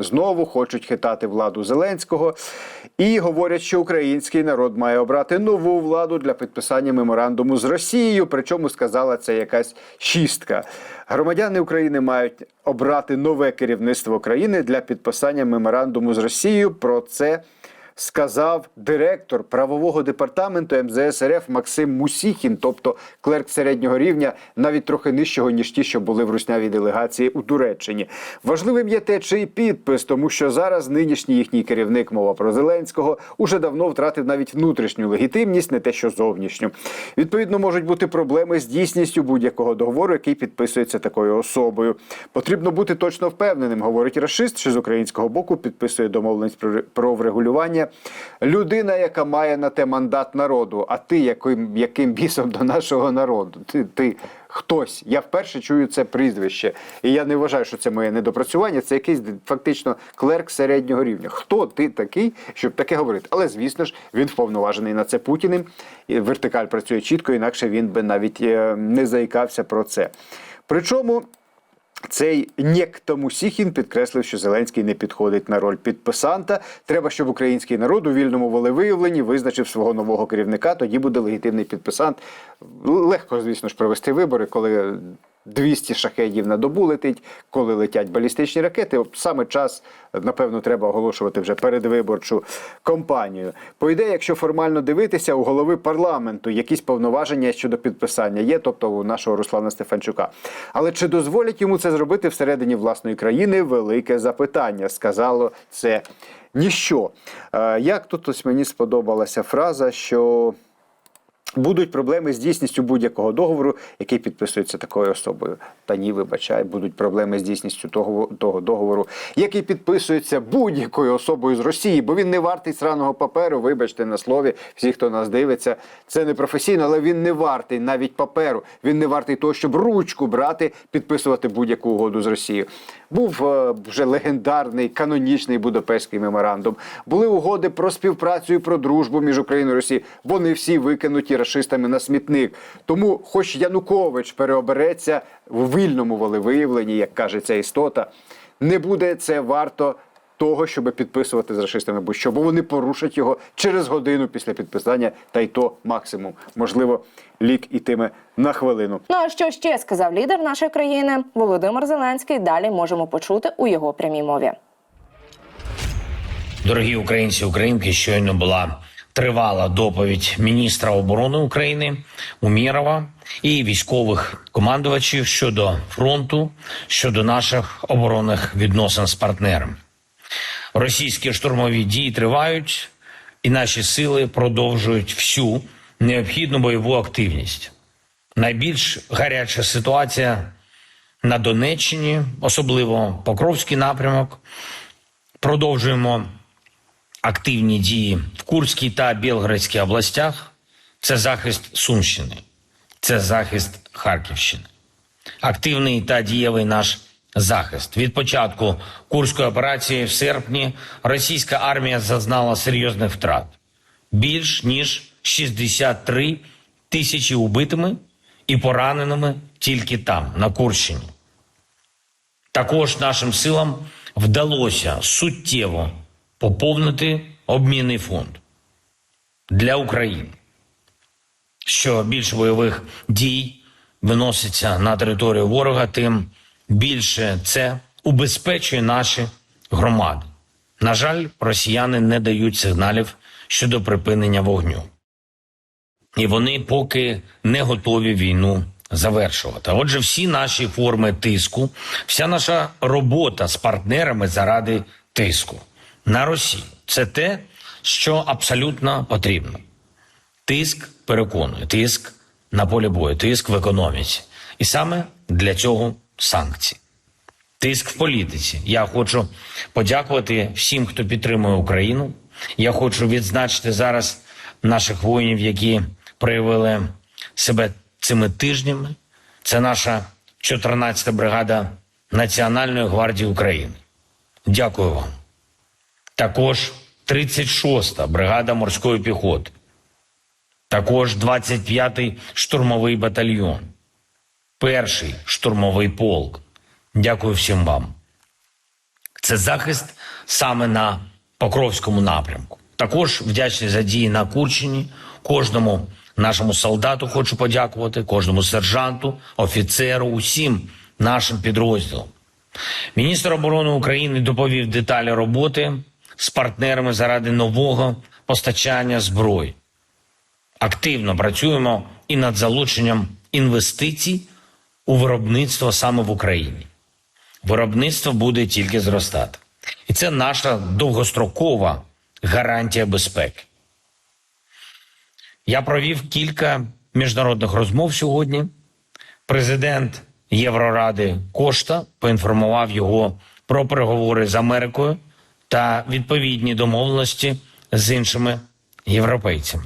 знову хочуть хитати владу Зеленського і говорять, що український народ має обрати нову владу для підписання меморандуму з Росією. Причому сказала це якась шістка. Громадяни України мають обрати нове керівництво країни для підписання меморандуму з Росією. Про це сказав директор правового департаменту МЗС РФ Максим Мусіхін, тобто клерк середнього рівня, навіть трохи нижчого ніж ті, що були в руснявій делегації у Туреччині. Важливим є те, чий підпис, тому що зараз нинішній їхній керівник, мова про Зеленського, уже давно втратив навіть внутрішню легітимність, не те, що зовнішню. Відповідно, можуть бути проблеми з дійсністю будь-якого договору, який підписується такою особою. Потрібно бути точно впевненим, говорить рашист, що з українського боку підписує домовленість про- врегулювання. Людина, яка має на те мандат народу, а ти яким, яким бісом до нашого народу? Ти, ти хтось. Я вперше чую це прізвище. І я не вважаю, що це моє недопрацювання. Це якийсь фактично клерк середнього рівня. Хто ти такий, щоб таке говорити? Але звісно ж, він вповноважений на це Путіним. І вертикаль працює чітко, інакше він би навіть е, не заїкався про це. Причому. Цей Нєкто Мусіхін підкреслив, що Зеленський не підходить на роль підписанта. Треба, щоб український народ у вільному волевиявленні визначив свого нового керівника. Тоді буде легітимний підписант. Легко, звісно ж, провести вибори, коли 200 шахедів на добу летить, коли летять балістичні ракети. Саме час, напевно, треба оголошувати вже передвиборчу кампанію. По ідеї, якщо формально дивитися, у голови парламенту якісь повноваження щодо підписання є, тобто у нашого Руслана Стефанчука. Але чи дозволять йому це зробити всередині власної країни? Велике запитання. Сказало це ніщо. Е, Як тут ось мені сподобалася фраза, що. Будуть проблеми з дійсністю будь-якого договору, який підписується такою особою. Та ні, вибачай, будуть проблеми з дійсністю того, того договору, який підписується будь-якою особою з Росії, бо він не вартий сраного паперу. Вибачте на слові, всі, хто нас дивиться, це не професійно, але він не вартий навіть паперу. Він не вартий того, щоб ручку брати, підписувати будь-яку угоду з Росією. Був е, вже легендарний канонічний Будапештський меморандум. Були угоди про співпрацю і про дружбу між Україною і Росією. Вони всі викинуті рашистами на смітник. Тому, хоч Янукович переобереться в вільному волевиявленні, як каже ця істота, не буде це варто. Того, щоб підписувати з рашистами будь-що, бо вони порушать його через годину після підписання, та й то максимум. Можливо, лік ітиме на хвилину. Ну а що ще сказав лідер нашої країни Володимир Зеленський? Далі можемо почути у його прямій мові. Дорогі українці, українки, щойно була тривала доповідь міністра оборони України Умірова і військових командувачів щодо фронту, щодо наших оборонних відносин з партнерами. Російські штурмові дії тривають, і наші сили продовжують всю необхідну бойову активність. Найбільш гаряча ситуація на Донеччині, особливо Покровський напрямок. Продовжуємо активні дії в Курській та Білградській областях. Це захист Сумщини, це захист Харківщини. Активний та дієвий наш захист. Від початку курської операції в серпні російська армія зазнала серйозних втрат. Більш ніж 63 тисячі убитими і пораненими тільки там, на Курщині. Також нашим силам вдалося суттєво поповнити обмінний фонд для України. Що більше бойових дій виноситься на територію ворога, тим більше це убезпечує наші громади. На жаль, росіяни не дають сигналів щодо припинення вогню. І вони поки не готові війну завершувати. Отже, всі наші форми тиску, вся наша робота з партнерами заради тиску на Росію це те, що абсолютно потрібно. Тиск переконує, тиск на полі бою, тиск в економіці. І саме для цього санкції. Тиск в політиці. Я хочу подякувати всім, хто підтримує Україну. Я хочу відзначити зараз наших воїнів, які проявили себе цими тижнями. Це наша 14-та бригада Національної гвардії України. Дякую вам. Також 36-та бригада морської піхоти. Також 25-й штурмовий батальйон, перший штурмовий полк. Дякую всім вам. Це захист саме на Покровському напрямку. Також вдячний за дії на Курщині. Кожному нашому солдату хочу подякувати, кожному сержанту, офіцеру, усім нашим підрозділам. Міністр оборони України доповів деталі роботи з партнерами заради нового постачання зброї. Активно працюємо і над залученням інвестицій у виробництво саме в Україні. Виробництво буде тільки зростати. І це наша довгострокова гарантія безпеки. Я провів кілька міжнародних розмов сьогодні. Президент Євроради Кошта поінформував його про переговори з Америкою та відповідні домовленості з іншими європейцями.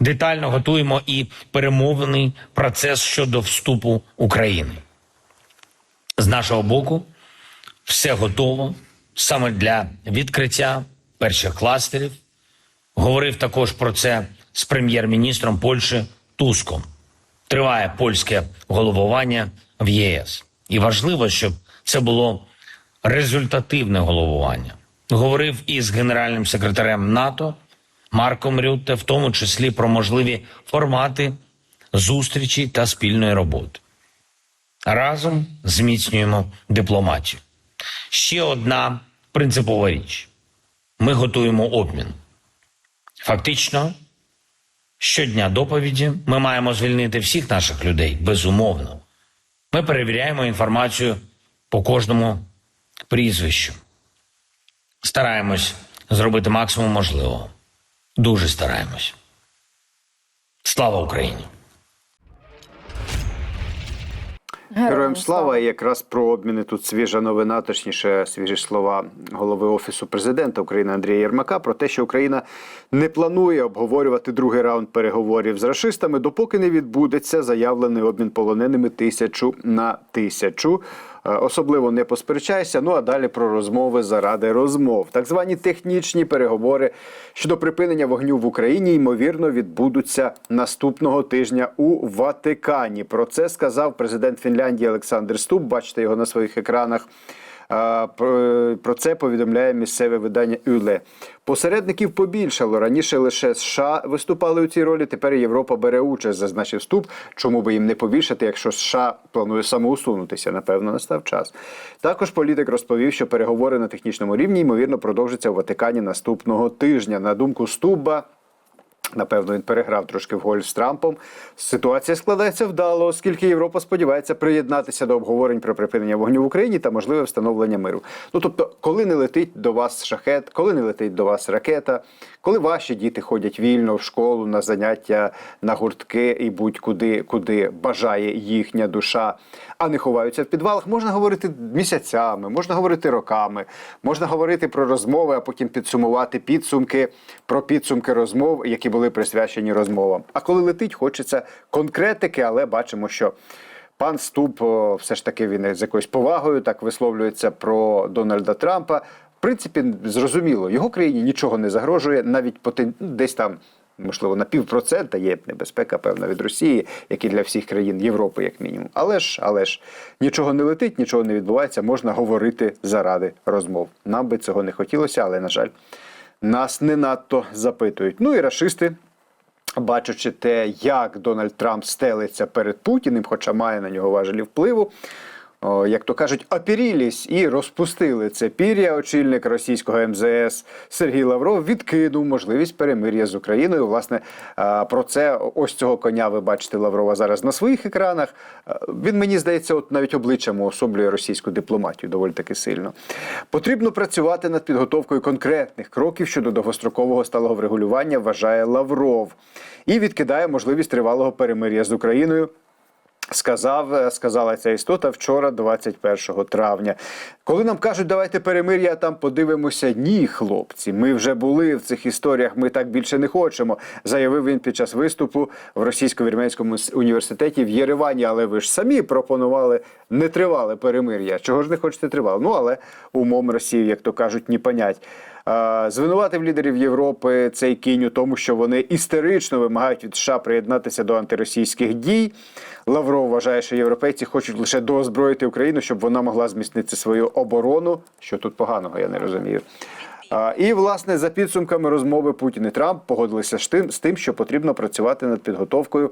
Детально готуємо і перемовний процес щодо вступу України. З нашого боку, все готово саме для відкриття перших кластерів. Говорив також про це з прем'єр-міністром Польщі Туском. Триває польське головування в ЄС. І важливо, щоб це було результативне головування. Говорив із генеральним секретарем НАТО Марком Рютте, в тому числі про можливі формати зустрічі та спільної роботи. Разом зміцнюємо дипломатію. Ще одна принципова річ: ми готуємо обмін. Фактично, щодня доповіді ми маємо звільнити всіх наших людей безумовно. Ми перевіряємо інформацію по кожному прізвищу. Стараємось зробити максимум можливого. Дуже стараємось. Слава Україні! Героям слава і якраз про обміни тут свіжа новина, точніше, свіжі слова голови офісу президента України Андрія Єрмака про те, що Україна не планує обговорювати другий раунд переговорів з рашистами, допоки не відбудеться заявлений обмін полоненими тисячу на тисячу. Е, Особливо не посперечайся. Ну а далі про розмови заради розмов. Так звані технічні переговори щодо припинення вогню в Україні ймовірно відбудуться наступного тижня у Ватикані. Про це сказав президент Фінляндії Олександр Ступ. Бачите його на своїх екранах. Про це повідомляє місцеве видання ЮЛЕ. Посередників побільшало. Раніше лише США виступали у цій ролі. Тепер Європа бере участь, зазначив Ступ. Чому би їм не побільшати, якщо США планує самоусунутися? Напевно, настав час. Також політик розповів, що переговори на технічному рівні ймовірно продовжаться у Ватикані наступного тижня. На думку Стуба. Напевно, він переграв трошки в гольф з Трампом. Ситуація складається вдало, оскільки Європа сподівається приєднатися до обговорень про припинення вогню в Україні та можливе встановлення миру. Ну тобто, коли не летить до вас шахет, коли не летить до вас ракета, коли ваші діти ходять вільно в школу на заняття, на гуртки і будь-куди, куди бажає їхня душа, а не ховаються в підвалах, можна говорити місяцями, можна говорити роками, можна говорити про розмови, а потім підсумувати підсумки про підсумки розмов, які були присвячені розмовам. А коли летить, хочеться конкретики, але бачимо, що. Пан Ступ, все ж таки, він з якоюсь повагою так висловлюється про Дональда Трампа. В принципі, зрозуміло, його країні нічого не загрожує, навіть потен... ну, десь там, можливо, на півпроцента є небезпека, певна від Росії, як і для всіх країн Європи, як мінімум. Але ж, але ж нічого не летить, нічого не відбувається, можна говорити заради розмов. Нам би цього не хотілося, але на жаль, нас не надто запитують. Ну і рашисти бачачи те, як Дональд Трамп стелиться перед Путіним, хоча має на нього важелі впливу. Як то кажуть, опірілість і розпустили це пір'я. Очільник російського МЗС Сергій Лавров відкинув можливість перемир'я з Україною. Власне, про це ось цього коня ви бачите Лаврова зараз на своїх екранах. Він мені здається, от навіть обличчям уособлює російську дипломатію доволі таки сильно. Потрібно працювати над підготовкою конкретних кроків щодо довгострокового сталого врегулювання, вважає Лавров, і відкидає можливість тривалого перемир'я з Україною. Сказав, е, сказала ця істота вчора, 21 травня. Коли нам кажуть, давайте перемир'я, там подивимося. Ні, хлопці, ми вже були в цих історіях. Ми так більше не хочемо. Заявив він під час виступу в російсько-вірменському університеті в Єревані. Але ви ж самі пропонували нетривале перемир'я. Чого ж не хочете тривало? Ну але умом Росії, як то кажуть, ні понять. Звинуватив лідерів Європи цей кінь у тому, що вони істерично вимагають від США приєднатися до антиросійських дій. Лавров вважає, що європейці хочуть лише доозброїти Україну, щоб вона могла зміцнити свою оборону. Що тут поганого, я не розумію. І власне за підсумками розмови Путін і Трамп погодилися з тим, що потрібно працювати над підготовкою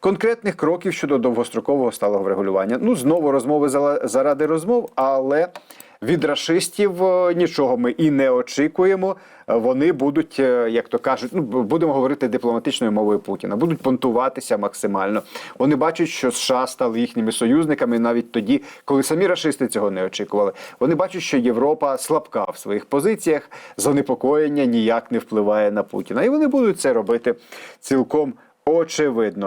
конкретних кроків щодо довгострокового сталого врегулювання. Ну знову розмови заради розмов, але від рашистів е, нічого ми і не очікуємо. Е, Вони будуть, е, як то кажуть, ну будемо говорити дипломатичною мовою Путіна, будуть понтуватися максимально. Вони бачать, що США стали їхніми союзниками навіть тоді, коли самі рашисти цього не очікували. Вони бачать, що Європа слабка в своїх позиціях, занепокоєння ніяк не впливає на Путіна, і вони будуть це робити цілком очевидно.